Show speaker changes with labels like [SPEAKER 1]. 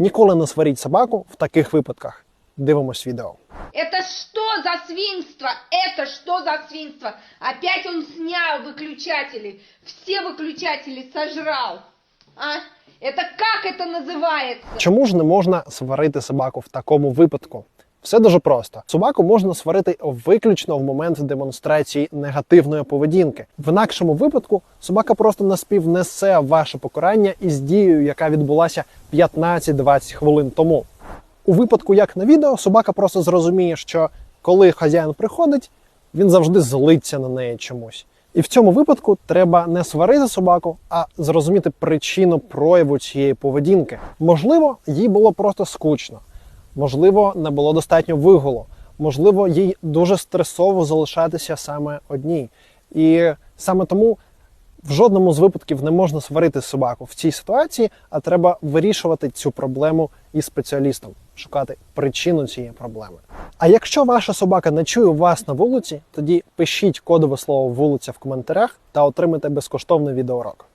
[SPEAKER 1] Ніколи не сваріть собаку в таких випадках. Дивимось відео.
[SPEAKER 2] Это что за свинство? Это что за свинство? Опять он снял выключатели. Все выключатели сожрал. А? Это как это называется?
[SPEAKER 1] Чому ж не можна сварити собаку в такому випадку? Все дуже просто. Собаку можна сварити виключно в момент демонстрації негативної поведінки. В інакшому випадку собака просто наспівнесе ваше покарання із дією, яка відбулася 15-20 хвилин тому. У випадку, як на відео, собака просто зрозуміє, що коли хазяїн приходить, він завжди злиться на неї чомусь. І в цьому випадку треба не сварити собаку, а зрозуміти причину прояву цієї поведінки. Можливо, їй було просто скучно, можливо, не було достатньо вигулу, можливо, їй дуже стресово залишатися саме одній. І саме тому в жодному з випадків не можна сварити собаку в цій ситуації, а треба вирішувати цю проблему із спеціалістом, шукати причину цієї проблеми. А якщо ваша собака не чує вас на вулиці, тоді пишіть кодове слово вулиця в коментарях та отримайте безкоштовний відеоурок.